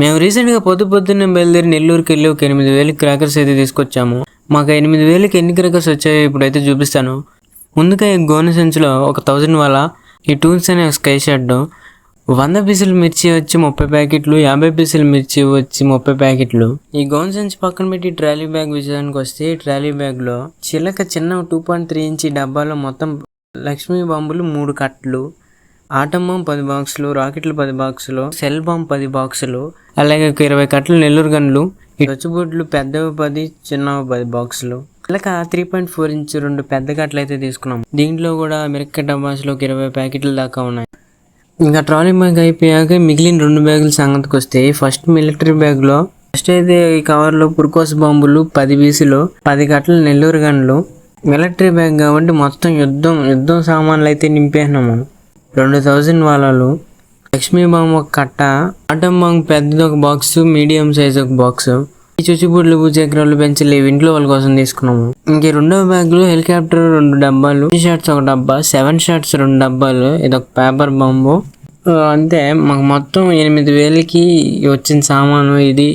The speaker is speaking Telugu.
మేము రీసెంట్గా పొద్దు పొద్దున్నే బయలుదేరి నెల్లూరుకి వెళ్ళి ఒక ఎనిమిది వేలు క్రాకర్స్ అయితే తీసుకొచ్చాము. మాకు ఎనిమిది వేలకి ఎన్ని క్రాకర్స్ వచ్చాయో ఇప్పుడైతే చూపిస్తాను. ముందుగా ఈ గోనె సంచిలో ఒక థౌజండ్ వాళ్ళ ఈ టూల్స్ అనే స్కై షర్ట్ వంద పీసులు మిర్చి వచ్చి ముప్పై ప్యాకెట్లు యాభై పీసులు మిర్చి వచ్చి ముప్పై ప్యాకెట్లు. ఈ గోన్ సంచి పక్కన పెట్టి ట్రాలీ బ్యాగ్ విషయానికి వస్తే ఈ ట్రాలీ బ్యాగ్లో చిలక చిన్న టూ పాయింట్ త్రీ ఇంచి డబ్బాలో మొత్తం లక్ష్మీ బాంబులు మూడు కట్టలు ఆటం బాంబ్ పది బాక్సులు రాకెట్లు పది బాక్సులు సెల్ బాంబ్ పది బాక్సులు అలాగే ఒక ఇరవై కట్టలు నెల్లూరు గన్లు ఈ రొచ్చుబొడ్లు పెద్దవి పది చిన్నవి పది బాక్సులు. చిలక త్రీ పాయింట్ ఫోర్ ఇంచ్ రెండు పెద్ద కట్టలు అయితే తీసుకున్నాం. దీంట్లో కూడా మిరక్క డబ్బాస్లో ఒక ఇరవై ప్యాకెట్లు దాకా ఉన్నాయి. ఇంకా ట్రాలీ బ్యాగ్ అయిపోయాక మిగిలిన రెండు బ్యాగుల సంగతికి వస్తే ఫస్ట్ మిలిటరీ బ్యాగ్లో ఫస్ట్ అయితే ఈ కవర్లో పురుకోస బాంబులు పది పీసులు పది కట్టలు నెల్లూరు గన్లు మిలిటరీ బ్యాగ్ కాబట్టి మొత్తం యుద్ధం యుద్ధం సామాన్లు అయితే నింపేసినాము రెండు థౌజండ్ వాళ్ళలు లక్ష్మీ బాంబు ఒక కట్ట ఆటం బాంబు పెద్దది ఒక బాక్స్ మీడియం సైజ్ ఒక బాక్స్ ఈ చుచ్చుబుడ్లు భూచక్రాలు పెన్సిల్ ఇవి ఇంట్లో వాళ్ళ కోసం తీసుకున్నాము. ఇంక రెండో బ్యాగ్ హెలికాప్టర్ రెండు డబ్బాలు షార్ట్స్ ఒక డబ్బా సెవెన్ షార్ట్స్ రెండు డబ్బాలు. ఇది ఒక పేపర్ బాంబు అంతే. మాకు మొత్తం ఎనిమిది వేలకి వచ్చిన సామాను ఇది.